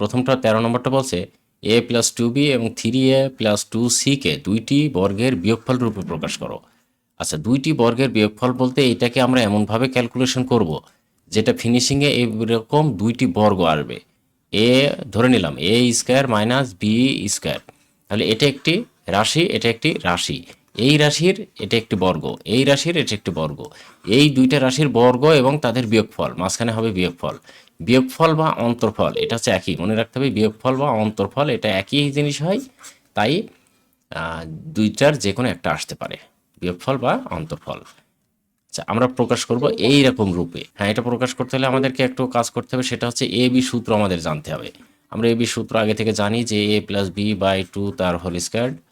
প্রথমটা তেরো নম্বরটা বলছে এ প্লাস টু বি এবং থ্রি এ প্লাস টু সিকে দুইটি বর্গের বিয়োগফল রূপে প্রকাশ করো। আচ্ছা দুইটি বর্গের বিয়োগফল বলতে এটাকে আমরা এমনভাবে ক্যালকুলেশন করব যেটা ফিনিশিংয়ে এরকম দুইটি বর্গ আসবে। এ ধরে নিলাম A square minus B square তাহলে এটা একটি রাশি, এটা একটি রাশি। এই রাশির এটা একটি বর্গ, এই রাশির এটা একটি বর্গ। এই দুইটা রাশির বর্গ এবং তাদের বিয়োগফল, মাঝখানে হবে বিয়োগফল। বিয়োগফল বা অন্তর্ফল, এটা হচ্ছে একই, মনে রাখতে হবে বিয়োগফল বা অন্তর্ফল, এটা একই জিনিস হয়, তাই দুইটার যে কোনো একটা আসতে পারে, বিয়োগফল বা অন্তর্ফল। আচ্ছা আমরা প্রকাশ করব এই রকম রূপে। হ্যাঁ এটা প্রকাশ করতে হলে আমাদেরকে একটু কাজ করতে হবে, সেটা হচ্ছে এ বি সূত্র আমাদের জানতে হবে। আমরা এ বি সূত্র আগে থেকে জানি যে A plus B by two তার whole square R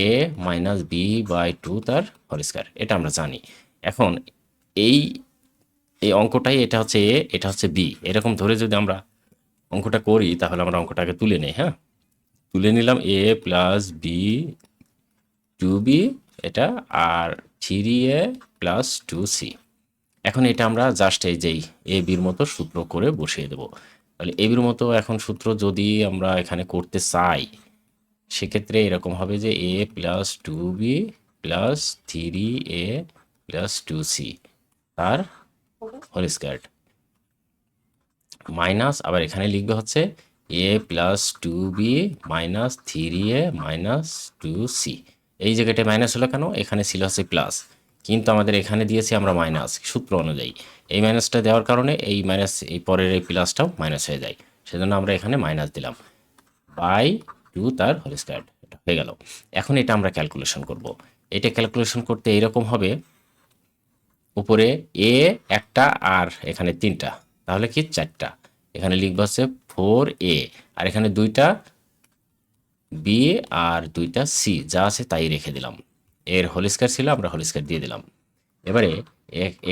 A minus B by two তার হোল স্কোয়ার এটা আমরা জানি। এখন এই এই অঙ্কটাই এটা হচ্ছে এ এটা হচ্ছে বি এরকম ধরে যদি আমরা অঙ্কটা করি, তাহলে আমরা অঙ্কটাকে তুলে নেই হ্যাঁ? তুলে নিলাম A plus B two B এটা, আর three A plus two C এখন এটা আমরা জাস্ট এই যেই এ বির মতো সূত্র করে বসিয়ে দেবো। তাহলে এ বির মতো এখন সূত্র যদি আমরা এখানে করতে চাই সেক্ষেত্রে এরকম হবে যে A plus two B plus three A plus two C তার হোল স্কোয়ার মাইনাস আবার এখানে লিখবে হচ্ছে A plus two B minus three A minus two C এই জায়গাটায় মাইনাস হলো কেন? এখানে ছিল হচ্ছে প্লাস কিন্তু আমাদের এখানে দিয়েছি আমরা মাইনাস সূত্র অনুযায়ী। এই মাইনাসটা দেওয়ার কারণে এই মাইনাস এই পরের এই প্লাসটাও মাইনাস হয়ে যায়। সেজন্য আমরা এখানে মাইনাস দিলাম। বাই টু তার হোল স্কোয়ার এটা হয়ে গেল। এখন এটা আমরা ক্যালকুলেশন করব। এটা ক্যালকুলেশন করতে এইরকম হবে, উপরে এ একটা আর এখানে তিনটা, তাহলে কি চারটা? এখানে লিখব হচ্ছে ফোর এ আর এখানে দুইটা বি আর দুইটা সি যা আছে তাই রেখে দিলাম। এর হোল স্কোয়ার ছিল, আমরা হোল স্কোয়ার দিয়ে দিলাম। এবারে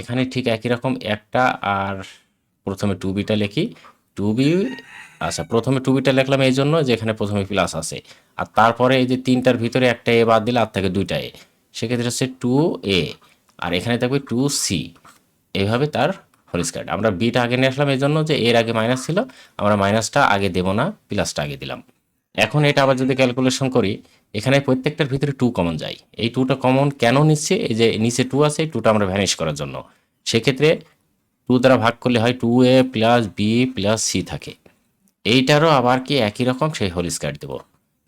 এখানে ঠিক একই রকম একটা আর প্রথমে টু বিটা লিখি টু বি আচ্ছা প্রথমে টু বিটা লিখলাম এই জন্য যে এখানে প্রথমে প্লাস আছে। আর তারপরে এই যে তিনটার ভিতরে একটা এ বাদ দিলে আর থাকে দুইটা এ। সেক্ষেত্রে হচ্ছে টু এ। আর এখানে থাকবে টু সি এইভাবে তার হোল স্কোয়ার আমরা বিটা আগে নিয়ে আসলাম এই জন্য যে এর আগে মাইনাস ছিল। আমরা মাইনাসটা আগে দেবো না প্লাসটা আগে দিলাম। এখন এটা আবার যদি ক্যালকুলেশন করি, এখানে প্রত্যেকটার ভিতরে টু কমন যায়। এই টুটা কমন কেন নিচ্ছে? এই যে নিচে টু আছে, এই টুটা আমরা ভ্যানিশ করার জন্য। সেক্ষেত্রে টু দ্বারা ভাগ করলে হয় two A plus B plus C থাকে। এইটারও আবার কি একই রকম? সেই হোল স্কোয়ার দেবো।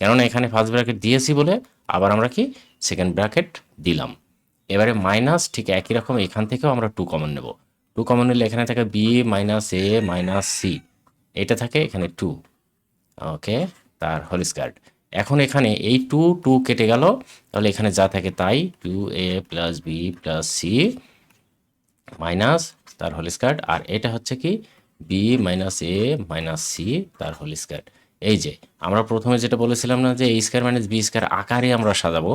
কেননা এখানে ফার্স্ট ব্র্যাকেট দিয়েছি বলে আবার আমরা কি সেকেন্ড ব্র্যাকেট দিলাম। এবারে মাইনাস ঠিক একই রকম এখান থেকেও আমরা টু কমন নেব। টু কমন নিলে এখানে থাকে B minus A minus C এটা থাকে এখানে টু ওকে তার হোল স্কোয়ার এখন এখানে এই টু টু কেটে গেল। তাহলে এখানে যা থাকে তাই two A plus B plus C minus তার হোল স্কোয়ার আর এটা হচ্ছে কি B minus A minus C তার হোল স্কোয়ার। এই যে, আমরা প্রথমে যেটা বলেছিলাম না যে এই স্কোয়ার মাইনাস বি স্কোয়ার আকারে আমরা সাজাবো,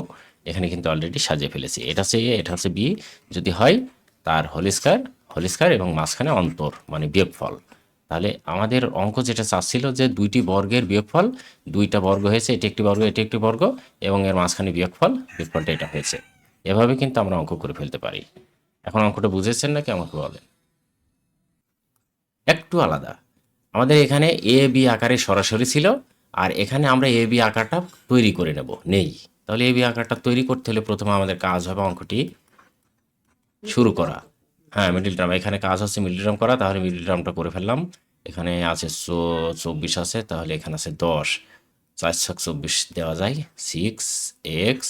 এখানে কিন্তু অলরেডি সাজিয়ে ফেলেছি। এটা হচ্ছে এ এটা হচ্ছে বি যদি হয়, তার হোল স্কোয়ার হোল স্কোয়ার এবং মাঝখানে অন্তর মানে বিয়োগফল। তাহলে আমাদের অঙ্ক যেটা চাচ্ছিল যে দুইটি বর্গের বিয়োগফল, দুইটা বর্গ হয়েছে, এটি একটি বর্গ, এটি একটি বর্গ, এবং এর মাঝখানে বিয়োগফল, বিয়োগফলটা এটা হয়েছে। এভাবে কিন্তু আমরা অঙ্ক করে ফেলতে পারি। এখন অঙ্কটা বুঝেছেন নাকি আমাকে বলেন? একটু আলাদা। আমাদের এখানে এ বি আকারে সরাসরি ছিল, আর এখানে আমরা এ বি আকারটা তৈরি করে নেব। নেই। তাহলে এ বি আকারটা তৈরি করতে হলে প্রথমে আমাদের কাজ হবে অঙ্কটি শুরু করা। হ্যাঁ মিডিল টার্ম এখানে কাজ হচ্ছে মিডিল টার্ম করা, তাহলে মিডিল টার্মটা করে ফেললাম। এখানে আছে চব্বিশ আছে, তাহলে এখানে আছে দশ। চার চব্বিশ দেওয়া যায়। Six X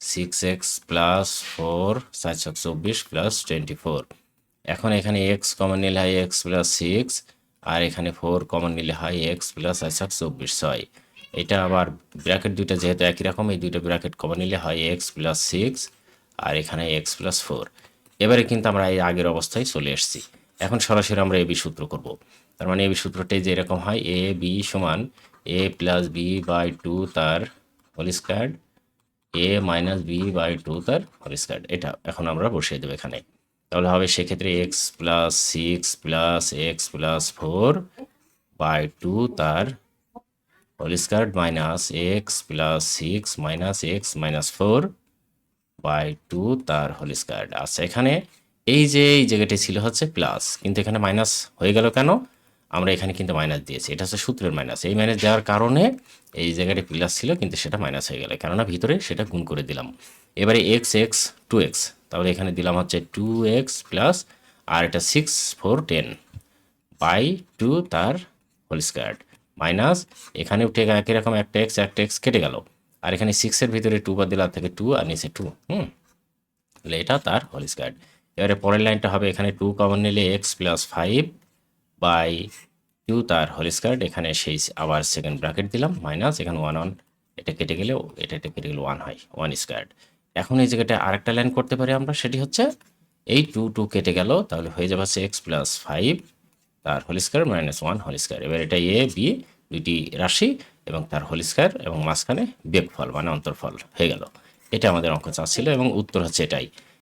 six X plus four চার ছক চব্বিশ প্লাস টোয়েন্টি ফোর এখন এখানে এক্স কমন নিলে হয় এক্স প্লাস সিক্স আর এখানে ফোর কমন নিলে হয় এক্স প্লাস চার ছক চব্বিশ, ছয়। এটা আবার ব্র্যাকেট দুইটা যেহেতু একই রকম, এই দুইটা ব্র্যাকেট কমন নিলে হয় এক্স প্লাস সিক্স আর এখানে এক্স প্লাস ফোর এবারে কিন্তু আমরা এই আগের অবস্থায় চলে এসেছি। এখন সরাসরি আমরা এ বি সূত্র করব। তার মানে এ বি সূত্রটাই যে এরকম হয়, এ বি সমান A plus B by two তার whole square A minus B by two তার হোল স্কোয়ার এটা এখন আমরা বসিয়ে দেবো এখানে। তাহলে হবে সেক্ষেত্রে X plus six plus X plus four by two তার whole square minus X plus six minus X minus four by two তার হোল স্কোয়ার আচ্ছা এখানে এই যে, এই জায়গাটি ছিল হচ্ছে প্লাস কিন্তু এখানে মাইনাস হয়ে গেল কেন? আমরা এখানে কিন্তু মাইনাস দিয়েছি। এটা হচ্ছে সূত্রের মাইনাস এই মাইনাস দেওয়ার কারণে এই জায়গাটি প্লাস ছিল, কিন্তু সেটা মাইনাস হয়ে গেল। কেননা ভিতরে সেটা গুণ করে দিলাম। এবারে এক্স এক্স টু এক্স তাহলে এখানে দিলাম হচ্ছে টু এক্স প্লাস আর এটা six four ten by two তার হোল স্কোয়ার মাইনাস এখানে উঠে একই রকম একটা এক্স একটা এক্স কেটে গেল। আর এখানে সিক্সের ভিতরে টু বা দিলে আর থেকে টু আর নিচে টু হুম? তাহলে এটা তার হোল স্কোয়ার এবারে পরের লাইনটা হবে এখানে টু কমন নিলে X plus five by two তার হোল স্কোয়ার এখানে সেই আবার সেকেন্ড ব্র্যাকেট দিলাম মাইনাস এখানে ওয়ান ওয়ান এটা কেটে গেলে এটা এটা কেটে গেলে ওয়ান হয় ওয়ান স্কোয়ার এখন এই জায়গাটায় আরেকটা লাইন করতে পারি আমরা, সেটি হচ্ছে এই টু টু কেটে গেল, তাহলে হয়ে যাবে হচ্ছে এক্স প্লাস ফাইভ তার whole square minus one whole square এবার এটা এ বি দুইটি রাশি, এবং তার হোল স্কোয়ার এবং মাঝখানে বিয়োগফল মানে অন্তর্ফল, হয়ে গেল। এটা আমাদের অঙ্ক চাচ্ছিল, এবং উত্তর হচ্ছে এটাই।